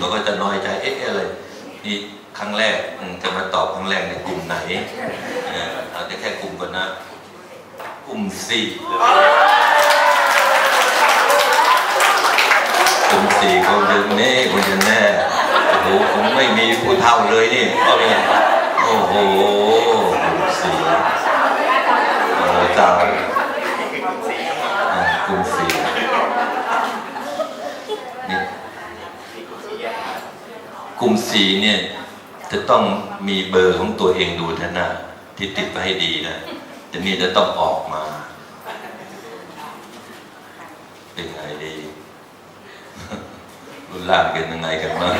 เขาก็จะน้อยใจเอ๊ะอะไรนี่ครั้งแรกจะมาตอบครั้งแรกในกลุ่มไหนเอาแต่แค่กลุ่มก่อนนะ กลุ่มสี่กลุ่มสี่เขาเดินนี่คนจะแน่โอ้โหผมไม่มีผู้เท่าเลยนี่เอาเนี่ยโอ้โหกลุ่มสี่โอ้เจ้าอ่ากลุ่มสี่นี่ กลุ่มสี่เนี่ย จะต้องมีเบอร์ของตัวเองดูท่านะที่ติดไปให้ดีนะแต่นี่จะต้องออกมา เป็นไงดีรุ่นล่ากันยังไงกันบ้าง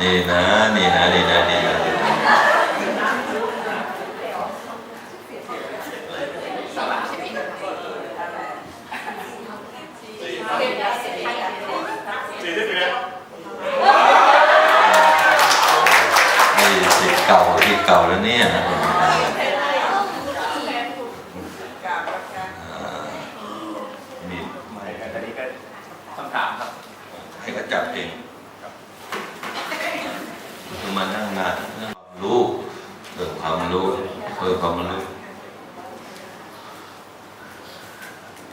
นี่นะ นี่นะ นี่นะ นี่นะนี่นะ สี่สิบเอ็ด นี่สิเก่าที่ เก่าแล้วเนี่ยอ่านี่ไม่ครับตอนนี้ก็คำถามครับ ให้เขาจับเองคือมานั่งงานเรื่องความรู้เรื่องความรู้เพิ่มความรู้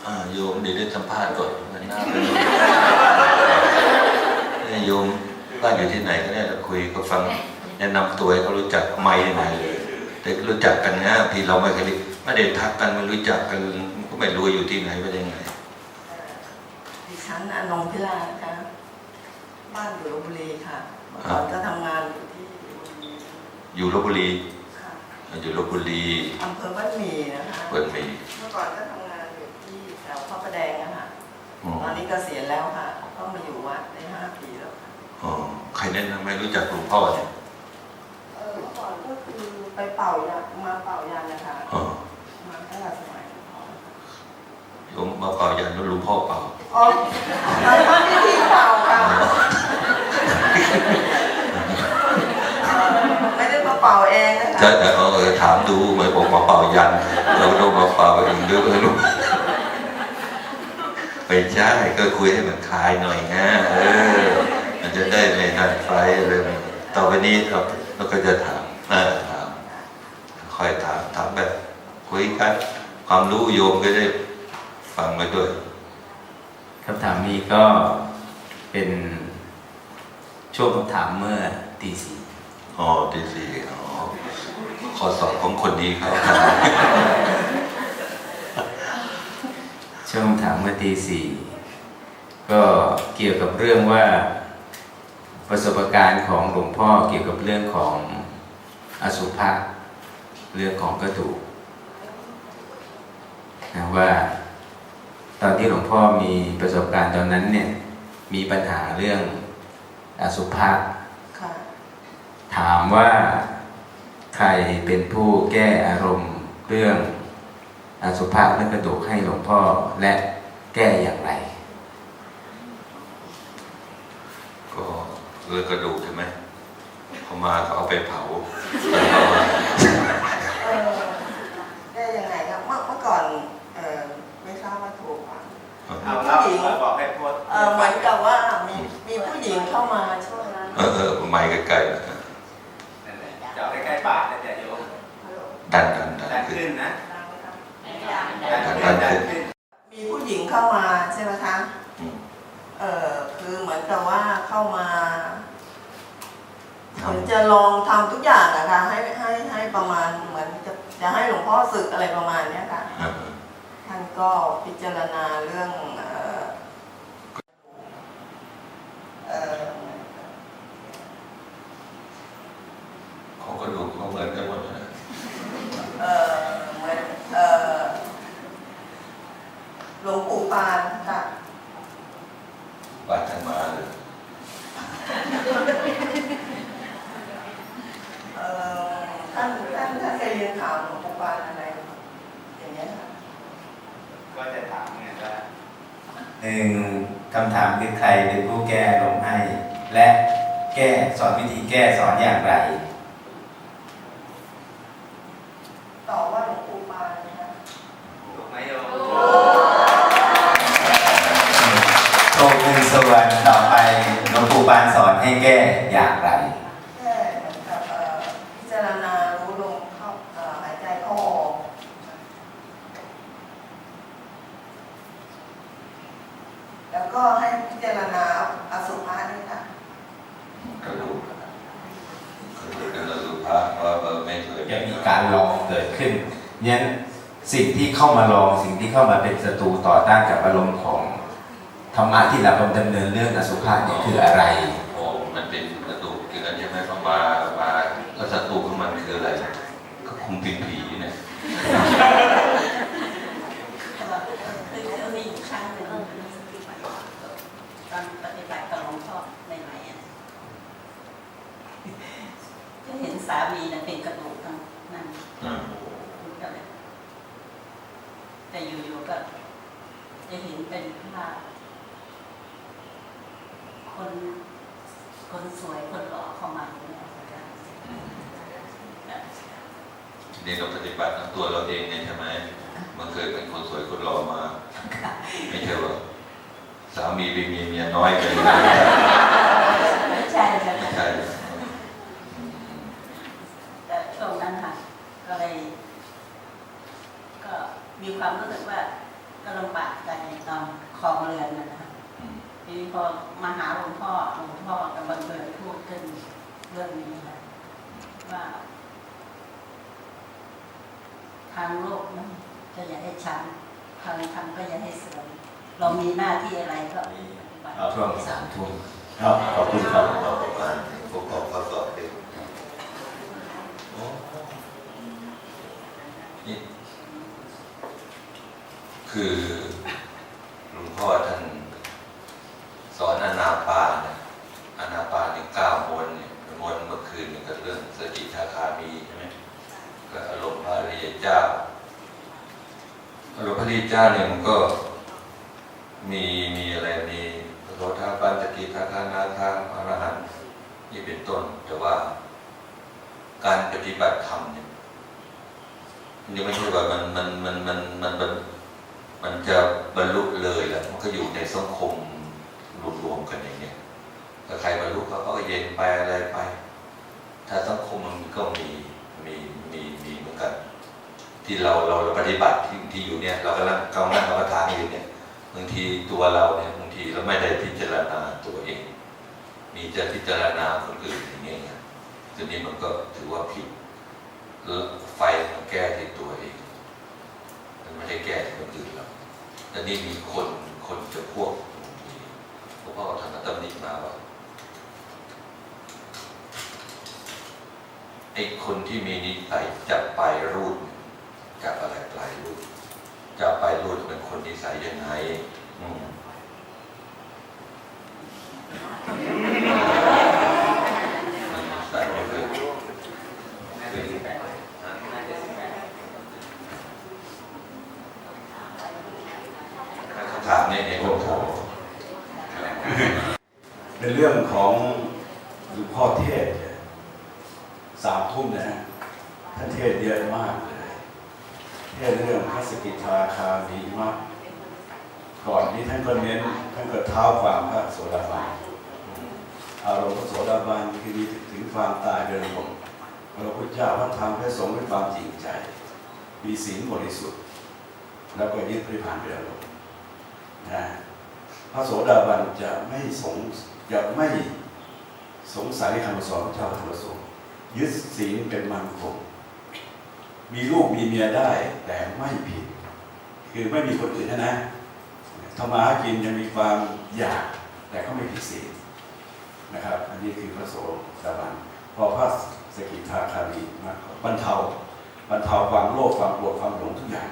อ่าโยมเดี๋ยวได้สัมภาษณ์ก่อนมันน่าเป็นเนี่ยโยมบ้านอยู่ที่ไหนก็ได้เราคุยก็ฟังแนะนำตัวให้เขารู้จัก ไม่ยังไงแต่รู้จักกันนะที่เราไม่เคยไม่ได้ทักกันไม่รู้จักกันก็ไม่รู้อยู่ที่ไหนไปได้ไงดิฉันอนงพิลานะคะบ้านอยู่ลบบุรีค่ะเมื่อก่อนก็ทำงานอยู่ที่อยู่ลบบุรีค่ะอยู่ลบบุรีอำเภอบ้านหมี่นะคะเปิดมีเมื่อก่อนก็ทำงานอยู่ที่แถวพระประแดงนะคะอ๋อตอนนี้ก็เกษียณแล้วค่ะ ก็มาอยู่วัดได้ห้าปีแล้วค่ะอ๋อใครแนะนำให้รู้จักหลวงพ่อเนี่ย เออเมื่อก่อนก็คือ ไปเป่ายามาเป่ายานะคะอ๋อมาตั้งแต่สมัยก่อนโยมมาเป่ายันแล้วหลวงพ่อเป่าอ๋อทำพิธีเป่าค่ะไม่ได้มาเป่าเองนะคะใช่แต่เออถามดูเหมือนผมมาเป่ายันเราโดนมาเป่าเองด้วยไม่รู้ไปใช่ก็คุยให้มันคลายหน่อยนะเออมันจะได้ไม่หันไฟเลยต่อไปนี้เราเราก็จะถามเออถาม ค่อยถามถามแบบคุยกัน ความรู้โยมก็ได้ฟังไปด้วยคำถามนี้ก็เป็นช่วงคำถามเมื่อตีสี่อ๋อดีสิอ๋อขอสอบของคนดีเขาช่วงคำถามเมื่อตีสี่ก็เกี่ยวกับเรื่องว่าประสบการณ์ของหลวงพ่อเกี่ยวกับเรื่องของอสุภะ เรื่องของกระดูกนะว่า ตอนที่หลวงพ่อมีประสบการณ์ตอนนั้นเนี่ย มีปัญหาเรื่องอสุภะค่ะถามว่าใครเป็นผู้แก้อารมณ์เรื่องอสุภะและกระดูกให้หลวงพ่อและแก้อย่างไร ก็เลือกกระดูกใช่ไหมเขามาเขาเอาไปเผา เออได้ยังไงครับเมื่อเมื่อก่อนเออไม่ทราบว่าถูกป่ะ เอาเล่าเอาบอกให้พูดเออเหมือนกับว่ามีมีผู้หญิงเข้ามาช่วงนั้นเออเออไม่ใกล้ๆนะนั่นแหละเจาะใกล้ๆปากนะเดี๋ยวโยมดันดันดันดันขึ้นขึ้นนะดังไหมคะดันขึ้นดันขึ้นมีผู้หญิงเข้ามาใช่ไหมคะอืมเออคือเหมือนกับว่าเข้ามาทเหมือนจะลองทำทุกอย่างอะค่ะให้ให้ให้ประมาณเหมือนจะจะให้หลวงพ่อศึกอะไรประมาณเนี้ยค่ะำเออ ท่านก็พิจารณาเรื่องเอ่อเอ่อ ของกระดูกเขาเหมือนกันหมดนะ เอ่อเหมือนเอ่อหลวงปู่ปานค่ะ บาดกันมาเลย เอ่อท่านท่านท่านเคยเรียนถามหลวงปู่ปานอะไรอย่างเงี้ยค่ะ ก็จะถามไงว่า หนึ่งคำถามคือใครเป็นผู้แก้ลงให้ และแก้สอนวิธีแก้สอนอย่างไร ตอบว่าหลวงปู่ปานนะคะ ถูกไหมโยม โชคหนึ่งสวรรค์ต่อไปหลวงารณาอสุภะนี่ค่ะ กระดูกกระดูกพระว่าเออไม่เคย จะมี การลองเกิดขึ้นยั้นสิ่งที่เข้ามาลองสิ่งที่เข้ามาเป็นศัตรูต่อต้านกับอารมณ์ของธรรมะที่เราดำเนินเรื่องอสุภะเนี่ยคืออะไร โอ้มันเป็นกระดูกคือกันใช่ไหมเข้ามามาแล้วศัตรูของมันคืออะไร ก็คุมเป็นผีเนี่ย แต่ว่าคือคือมีอยู่ครั้งหนึ่งตอนปฏิบัติกับหลวงพ่อใหม่ๆอะก็เห็นสามีน่ะเป็นกระดูกทั้งนั้น อืม ก็เลย แต่อยู่ๆก็จะเห็นเป็นภาพคนคนสวยคนหล่อเข้ามาเนี่ยอาจารย์อืมนี่เราปฏิบัติทั้งตัวเราเองเนี่ยใช่ไหมมันเคยเป็นคนสวยคนหล่อมา ไม่ใช่ว่าสามีไปมีเมียน้อยไป ไม่ใช่ใช่ ไม่ใช่อืม แต่ช่วงนั้นค่ะ ก็เลย ก็มีความรู้สึกว่าก็ลำบากใจตอนคลองเรือ นนะนะคะอืมทีนี้พอมาหาหลวงพ่อหลวงพ่อก็บังเอิญพูดขึ้นเรื่องนี้ค่ะว่า ทางโลกนั้นก็อย่าให้ช้ำทางธรรมก็อย่าให้เสื่อมเรามีหน้าที่อะไรก็ปฏิบัติช่วงสามทุ่มครับขอบคุณครับเราประมาณพวกของข้อสอบเด็กโอ้นี่คือหลวงพ่อท่าน สอนอนาปานเนี่ยอนาปานนี่เก้ามนเนี่ยมนเมื่อคืนก็เรื่องสติทาคามีใช่ไหมก็อารมณ์พระริยเจ้าอารมณ์พระริยเจ้าเนี่ยมันก็มีมีอะไรมีโสทาปันตกิทาคานาคาอรหันต์นี่เป็นต้นแต่ว่า การปฏิบัติธรรมเนี่ยมันยังไม่ใช่ว่ามันมันมันมันมันมันจะบรรลุเลยแหละมันก็อยู่ในสังคม รวมๆกันอย่างเงี้ยถ้าใครบรรลุเขาก็เย็นไปอะไรไป ถ้าสังคมมันก็มีมีมีมีเหมือนกัน ที่เราเราปฏิบัติที่ที่อยู่เนี่ย เรากำลังกำลังกรรมฐานอยู่เนี่ยบางทีตัวเราเนี่ยบางทีเราไม่ได้พิจารณาตัวเอง มีจะพิจารณาคนอื่นอย่างเงี้ยทีนี้มันก็ถือว่าผิดไฟมันแก้ที่ตัวเอง มันไม่ได้แก้ที่คนอื่นหรอกแต่นี่มีคนคนจะพวก หลวงพ่อท่ามตำหนิมาว่าไอ้คนที่มีนิสัยจะไปรูดจับอะไรปลายรูดจะไปรูดเป็นคนนิสัยยังไง อืมนิสัยไม่เคยเคยคำถามนี้ในหลวงพ่อ เป็นเรื่องของหลวงพ่อเทศเนี่ยสามทุ่มนะฮะท่านเทศเยอะมากเลย เทศเรื่องพระสกิทาคามีมาก ก่อนนี้ท่านก็เน้นท่านก็เท้าความพระโสดาบันอารมณ์พระโสดาบันคือมีถึงความตายเดินลง พระพุทธเจ้าพระธรรมพระสงฆ์ด้วยความจริงใจ มีศีลบริสุทธิ์ แล้วก็ยึดพระผ่านเดินลงนะพระโสดาบันจะไม่สงจะไม่สงสัยคำสอนพระเจ้าธรรมสงฆ์ยึดศีลเป็นมันคงมีลูกมีเมียได้แต่ไม่ผิด คือไม่มีคนอื่นนะนะทำมากินยังมีความอยากแต่ก็ไม่ผิดศีลนะครับ อันนี้คือพระโสดาบันพอพระ สกิทาคารีมากบรรเทาบรรเทาความโลภความโกรธความหลงทุกอย่าง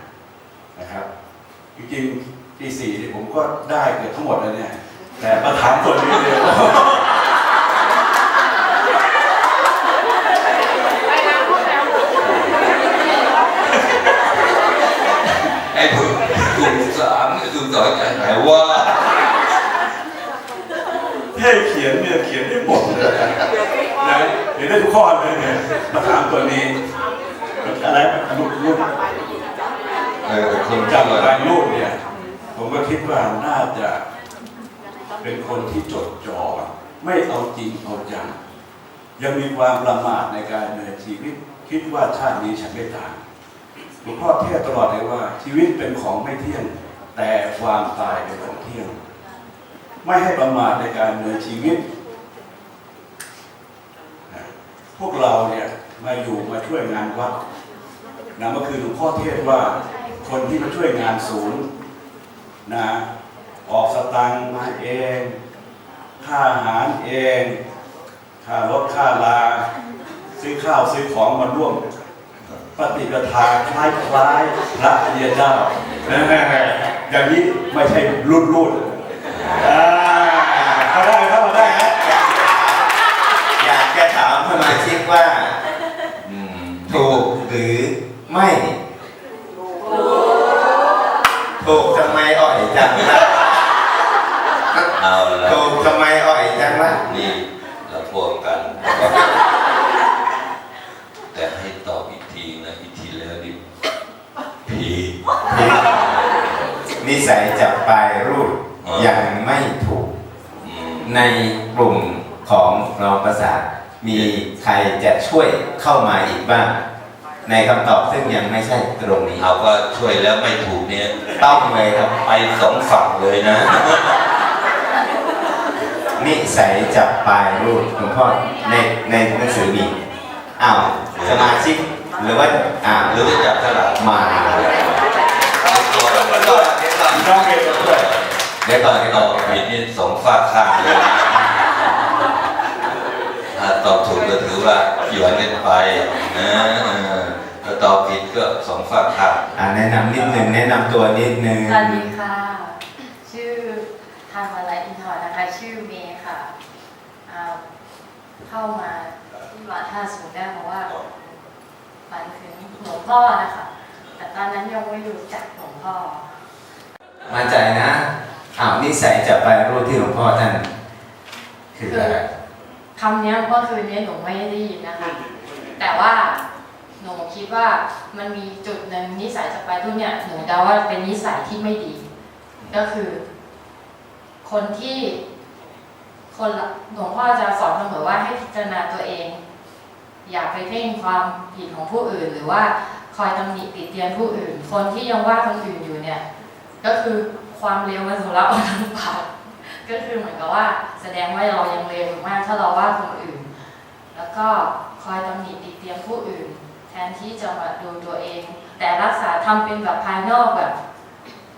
นะครับ จริงๆปีสี่นี่ผมก็ได้เกือบทั้งหมดเลยเนี่ย แต่ประถามคนนี้เลยว่า ไอ้ผู้กลุ่มสามกลุ่มสองจะหายว่า ให้เขียนเนี่ยเขียนได้หมดเลยนะเขียนได้ทุกข้อเลยเนี่ยมาถามตัวนี้อะไรรูปรูปเออคนจากที่รายรูปเนี่ย ผมก็คิดว่าน่าจะเป็นคนที่จดจ่อไม่เอาจริงเอาจังยังมีความประมาทในการดำเนินชีวิต คิดว่าชาตินี้ฉันไม่ตายหลวงพ่อเทศตลอดเลยว่า ชีวิตเป็นของไม่เที่ยง แต่ความตายเป็นของเที่ยง ไม่ให้ประมาทในการดำเนินชีวิตนะ พวกเราเนี่ยมาอยู่มาช่วยงานวัดนะเมื่อคืนหลวงพ่อเทศน์ว่าคนที่มาช่วยงานศูนย์นะออกสตังค์มาเอง ค่าอาหารเอง ค่ารถค่าลา ซื้อข้าวซื้อของมาร่วม ปฏิปทาคล้ายคล้ายๆพระอริยเจ้าอย่างนี้ไม่ใช่รุ่นรุ่นอ่าเข้าได้เข้ามาได้ครับ อยากจะถามสมาชิกว่า อืม ถูกหรือไม่ถูกทำไมอ่อย จังล่ะเอาละถูกทำไมอ่อยจังล่ะนี่เราพวกกัน แต่ให้ตอบอีกทีนะอีกทีแล้วดิผีนิสัยจับปลายรูปอ๋อยังไม่ถูกอืมในกลุ่มของรองประสาทมีใครจะช่วยเข้ามาอีกบ้าง ในคำตอบซึ่งยังไม่ใช่ตรงนี้ เอาว่าช่วยแล้วไม่ถูกเนี่ยต้องเลยครับไปสองฝั่งเลยนะ นิสัยจับปลายรูปหลวงพ่อในในหนังสือมีอ้าวสมาชิกหรือว่าอ่าหรือจะจับฉลากมาตัวเราก็ต้องเดี๋ยวก่อนน้องเกดมาด้วยเดี๋ยวก่อนเดี๋ยวก่อนผิดนี่สองฝากข้างเลยนะถ้าตอบถูกก็ถือว่าหยวนกันไปนะเออถ้า ตอบผิดก็สองฝากข้างอ่าแนะนำนิดนึงแนะนำตัวนิดนึงสวัสดีค่ะ ชื่อทางมาลายอินทร์นะคะ ชื่อเมย์ค่ะอ่าเข้ามาที่วัดท่าสูงได้เพราะว่าฝันถึงหลวงพ่อนะคะ แต่ตอนนั้นยังไม่รู้จักหลวงพ่อ มาใจนะอ้าวนิสัยจับปลายรูปที่หลวงพ่อท่านคืออะไรคำเนี้ยเมื่อคืนนี้หนูไม่ได้ยินนะคะ แต่ว่าหนู คิดว่ามันมีจุดหนึ่งนิสัยจะไปรุ่นเนี่ยหนูเดาว่าเป็นนิสัยที่ไม่ดี ก็คือ คนที่คนหลวงพ่อจะสอนเสมอว่าให้พิจารณาตัวเอง อย่าไปเพ่งความผิดของผู้อื่น หรือว่าคอยตำหนิติเตียนผู้อื่น คนที่ยังว่าคนอื่นอยู่เนี่ย ก็คือความเลวมันสำรับเอาทั้งปากก็คือเหมือนกับว่า แสดงว่าเรายังเลวมากถ้าเราว่าคนอื่น แล้วก็คอยตำหนิติเตียนผู้อื่น แทนที่จะมาดูตัวเอง แต่รักษาทำเป็นแบบภายนอกแบบ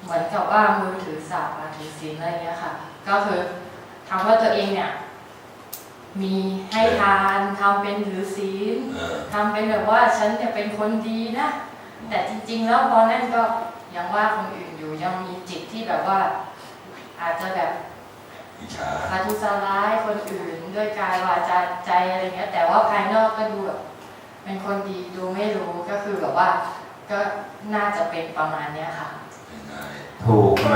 เหมือนกับว่ามือถือสาบถือศีลอะไรอย่างเงี้ยค่ะ ก็คือทำว่าตัวเองเนี่ย มีให้ทานทำเป็นถือศีลเออทำเป็นแบบว่าฉันเนี่ยเป็นคนดีนะแต่จริง ๆ แล้วพอนั่นก็ยังว่าคนอื่นอยู่ยังมีจิตที่แบบว่า อาจจะแบบอิจฉาพาทุสร้ายคนอื่นด้วยกายวาจาใจอะไรเงี้ย แต่ว่าภายนอกก็ดูแบบ เป็นคนดีดูไม่รู้ก็คือแบบว่า ก็น่าจะเป็นประมาณเนี้ยค่ะ ถูกไหม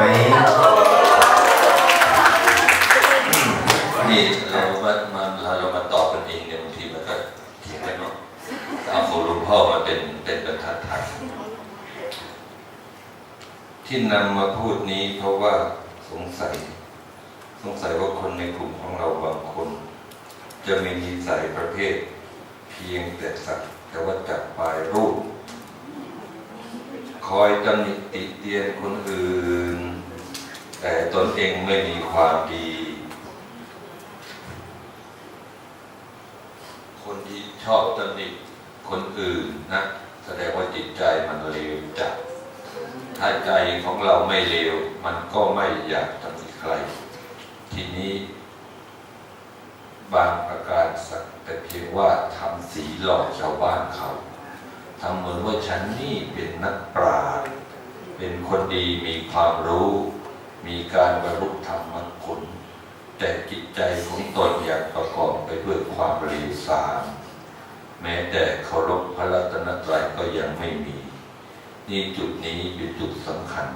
นี่เรามามาเราเรามาตอบกันเองเนี่ยบางทีมันก็เถียงกันเนาะเอาของหลวงพ่อมาเป็นเป็นบรรทัดฐานที่นำมาพูดนี้เพราะว่าสงสัย สงสัยว่าคนในกลุ่มของเราบางคน จะมีนิสัยประเภท พียงแต่สักแต่ว่าจับปลายรูป คอยตำหนิติเตียนคนอื่น แต่ตนเองไม่มีความดี คนที่ชอบตำหนิคนอื่นนะแสดงว่าจิตใจมันเลวจัดถ้าใจของเราไม่เลวมันก็ไม่อยากตำหนิใคร ทีนี้ บางประการสักแต่เพียงว่าทำสีหลอกชาวบ้านเขาทำเหมือนว่าฉันนี่เป็นนักปราชญ์เป็นคนดีมีความรู้ มีการบรรลุธรรมคผลแต่จิตใจของตนอยากประกอบไปด้วยความเลวทรามแม้แต่เคารพพระรัตนตรัยก็ยังไม่มี นี่จุดนี้เป็นจุดสำคัญ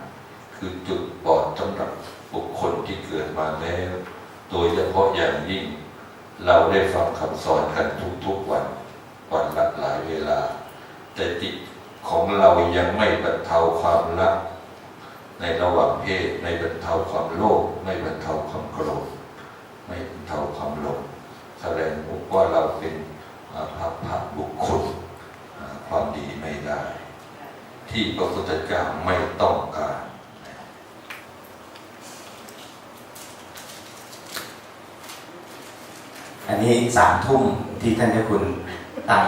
คือจุดบอดสำหรับบุคคลที่เกิดมาแล้ว โดยเฉพาะอย่างยิ่ง เราได้ฟังคำสอนกันทุกๆวัน วันละหลายเวลา แต่จิตของเรายังไม่บรรเทาความรัก ในระหว่างเพศไม่บรรเทาความโลภไม่บรรเทาความโกรธไม่บรรเทาความหลงแสดงว่าเราเป็นอาภัพพระบุคคลความดีไม่ได้ ที่พระพุทธเจ้าไม่ต้องการ ท อันนี้สามทุ่มที่ท่านเจ้าคุณตั้ง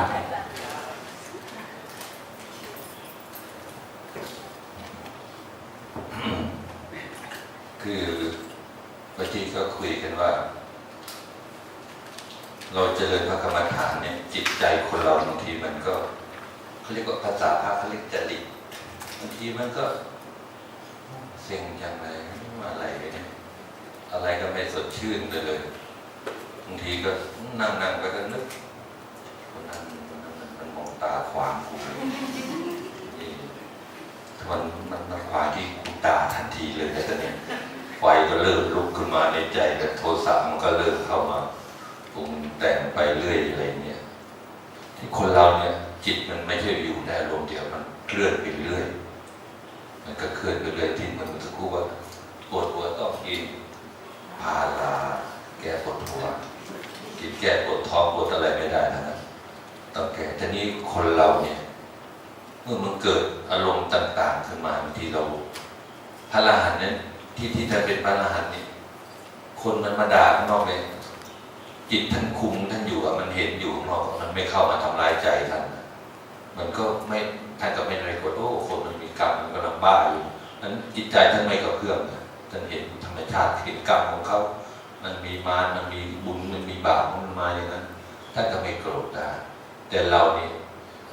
คือเมื่อกี้ก็คุยกันว่า เราเจริญพระกรรมฐานเนี่ยจิตใจคนเราบางทีมันก็เขาเรียกว่าภาษาพระเขาเรียกจริตบางทีมันก็เซ็งจังเลยอะไรเนี่ยอะไรก็ไม่สดชื่นเลย บางทีก็นั่งนั่งๆไปก็นึกคนนั้นคนนั้นมันมองตาขวางกูมันมันมันขวางที่กูตาทันทีเลยแต่เนี่ยไฟก็เริ่มลุกขึ้นมาในใจกับโทสะมันก็เริ่มเข้ามาปรุงแต่งไปเรื่อยอะไรเงี้ยที่คนเราเนี่ยจิตมันไม่ใช่อยู่ในอารมณ์เดียวมันเคลื่อนไปเรื่อยมันก็เคลื่อนไปเรื่อยที่มันสักครู่ว่าปวดหัวต้องกินพาราแก้ปวดหัว กินแก้ปวดท้องปวดอะไรไม่ได้ทั้งนะต้องแก้ทีนี้คนเราเนี่ย เมื่อมันเกิดอารมณ์ต่างๆขึ้นมาบางทีเราพระอรหันต์เนี่ยที่ที่ท่านเป็นพระอรหันต์เนี่ยคนมันมาด่าข้างนอกเลยจิตท่านคุมท่านอยู่อะมันเห็นอยู่ข้างนอกมันไม่เข้ามาทำร้ายใจท่านมันก็ไม่ท่านก็ไม่อะไรกดโอ้คนมันมีกรรมมันกำลังบ้าอยู่นั้นจิตใจท่านไม่กระเพื่อมนะท่านเห็นธรรมชาติเห็นกรรมของเขา มันมีมารมันมีบุญมันมีบาปมันมาอย่างนั้นท่านก็ไม่โกรธได้แต่เราเนี่ย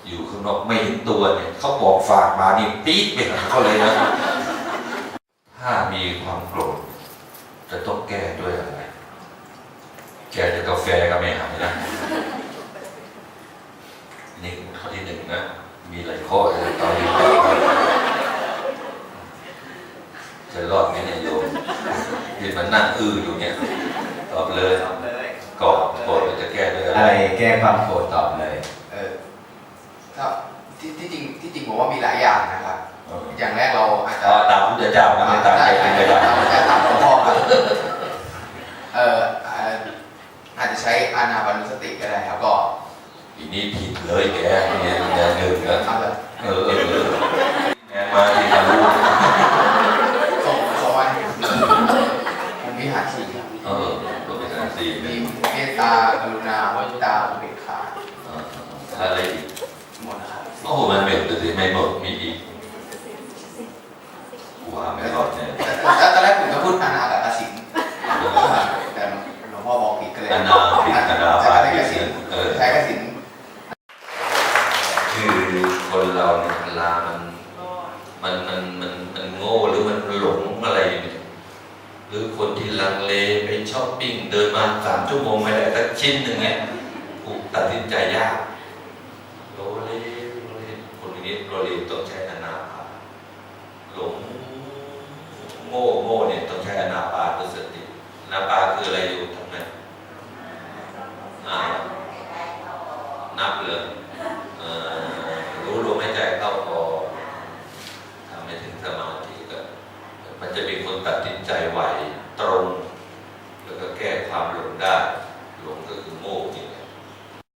อยู่ข้างนอกไม่เห็นตัวเนี่ยเขาบอกฝากมานี่ปี๊ดไปหาเขาเลยนะถ้ามีความโกรธจะต้องแก้ด้วยอะไรแก้ด้วยกาแฟก็ไม่หายนะ นี่ข้อที่หนึ่งนะ มีหลายข้อเลยตอนนี้จะรอดไหมเนี่ยโยมที่มันนั่งอื้ออยู่เนี่ย ตอบเลย ทำเลย กอบโกรธจะแก้ด้วยอะ อะไร ไเลไปช้อปปิ้งเดินมาสามชั่วโมงไม่ได้สักชิ้นหนึ่งเนี่ยผูกตัดสินใจยากโลเลโลเลคนนี้โลเลต้องใช้อนาปาหลงโง่โง่เนี่ยต้องใช้อนาปาตัวสติอนาปาคืออะไรอยู่ทำไงอ่านับเลยรู้ลมหายใจเข้าออกทำให้ถึงสมาธิก็มันจะมีคนตัดสินใจไวตรง ความหลงได้